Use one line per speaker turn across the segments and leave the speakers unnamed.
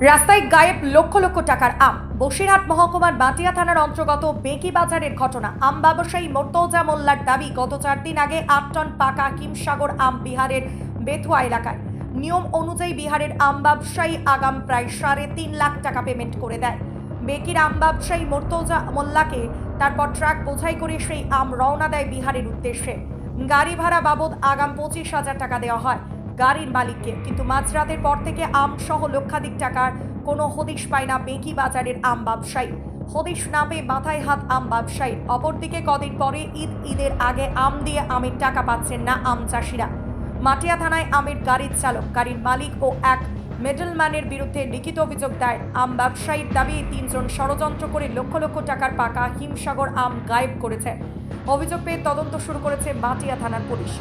রাস্তায় গায়েব লক্ষ লক্ষ টাকার আম। বসিরহাট মহকুমার বাটিয়া থানার অন্তর্গত বেকি বাজারের ঘটনা। আম ব্যবসায়ী মোর্তজা মোল্লার দাবি, গত চার দিন আগে আট টন পাকা কিমসাগর আম বিহারের বেথুয়া এলাকায়। নিয়ম অনুযায়ী বিহারের আম ব্যবসায়ী আগাম প্রায় সাড়ে তিন লাখ টাকা পেমেন্ট করে দেয়। বেকির আম ব্যবসায়ী মোর্তজা মোল্লাকে তারপর ট্রাক বোঝাই করে সেই আম রওনা দেয় বিহারের উদ্দেশ্যে। গাড়ি ভাড়া বাবদ আগাম পঁচিশ হাজার টাকা দেওয়া হয়। গাড়ির মালিককে। কিন্তু মাঝরাতের পর থেকে আম সহ লক্ষাধিক টাকার কোনো হদিশ পায় না বেকি বাজারের আম ব্যবসায়ী। হদিশ না পেয়ে মাথায় হাত আম ব্যবসায়ী অপরদিকে কদিন পরে ঈদ, ঈদের আগে আম দিয়ে আমের টাকা পাচ্ছেন না আম চাষিরা। মাটিয়া থানায় আমের গাড়ির চালক। গাড়ির মালিক ও এক মিডলম্যানের বিরুদ্ধে লিখিত অভিযোগ দেয় আম ব্যবসায়ীর দাবি, তিনজন ষড়যন্ত্র করে লক্ষ লক্ষ টাকার পাকা হিমসাগর আম গায়েব করেছে। অভিযোগ পেয়ে তদন্ত শুরু করেছে মাটিয়া থানার পুলিশ।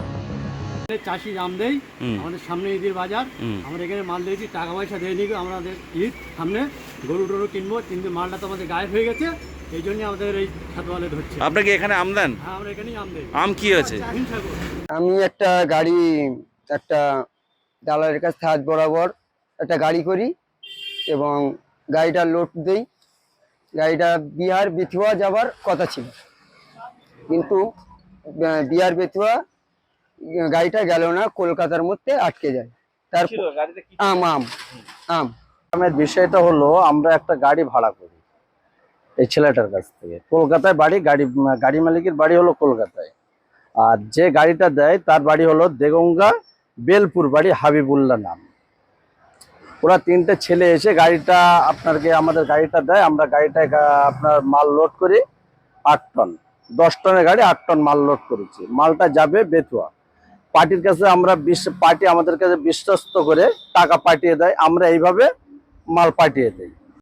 চাষি দাম দেই আমাদের সামনে ঈদের বাজার। আমরা এখানে মাল দিয়েছি টাকা পয়সা দিয়ে নিবে আমাদের ঈদ সামনে গরু টরু কিনবো কিন্তু মালটা তো আমাদের গায়েব হয়ে গেছে এই জন্য আমাদের এই ছাতওয়ালে ধরছে।
আপনাকে এখানে আমদান
হ্যাঁ আমরা এখানেই আম দেই।
আম কি হয়েছে
আমি একটা গাড়ি একটা ডালারের কাছে হাত বরাবর একটা গাড়ি করি এবং গাড়িটা লোড দেই। গাড়িটা বিহার বেথুয়া যাবার কথা ছিল। কিন্তু বিহার বেথুয়া গাড়িটা গেল না কলকাতার মধ্যে আটকে যায়। তারপর আম আম আম।
আমের বিষয়টা হলো আমরা একটা গাড়ি ভাড়া করি এই ছেলেটার কাছ থেকে। কলকাতায় বাড়ি গাড়ি গাড়ি মালিকের বাড়ি হলো কলকাতায়। আর যে গাড়িটা দেয় তার বাড়ি হলো দেগঙ্গা বেলপুর বাড়ি হাবিবুল্লাহ নাম। ওরা তিনটে ছেলে এসে গাড়িটা আপনাকে আমাদের গাড়িটা দেয় আমরা গাড়িটায় গা- আপনার মাল লোড করি আট টন। দশ টনের গাড়ি আট টন মাল লোড করেছি। মালটা যাবে বেতুয়া। পার্টির কাছে আমরা পার্টি আমাদের কাছে বিশ্বস্ত করে টাকা পাঠিয়ে দেয়, আমরা এইভাবে মাল পাঠিয়ে দেই।